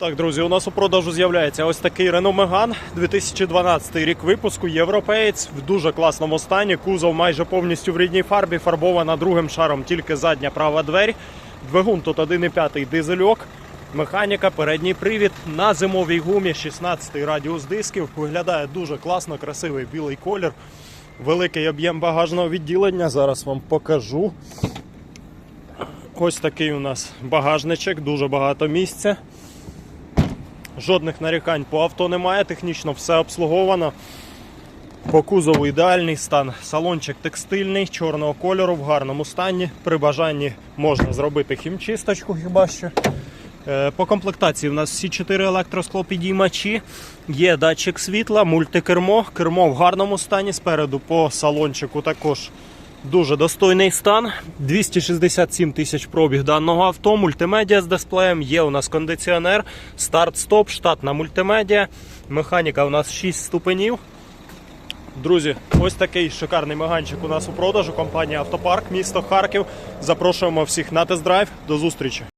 Так, друзі, у нас у продажу з'являється ось такий Renault Megane, 2012 рік випуску, європеєць в дуже класному стані. Кузов майже повністю в рідній фарбі, фарбована другим шаром тільки задня права двері. Двигун тут 1,5 дизельок. Механіка, передній привід на зимовій гумі, 16 радіус дисків. Виглядає дуже класно, красивий білий колір. Великий об'єм багажного відділення. Зараз вам покажу. Ось такий у нас багажничок, дуже багато місця. Жодних нарікань по авто немає, технічно все обслуговано. По кузову ідеальний стан. Салончик текстильний, чорного кольору, в гарному стані. При бажанні можна зробити хімчисточку хіба що. Е, По комплектації в нас всі 4 електросклопідіймачі, є датчик світла, мультикермо, кермо в гарному стані. Спереду по салончику також дуже достойний стан. 267 тисяч пробіг даного авто, мультимедіа з дисплеєм, є у нас кондиціонер, старт-стоп, штатна мультимедіа. Механіка у нас 6 ступенів. Друзі, ось такий шикарний меганчик у нас у продажу. Компанія Автопарк, місто Харків. Запрошуємо всіх на тест-драйв. До зустрічі!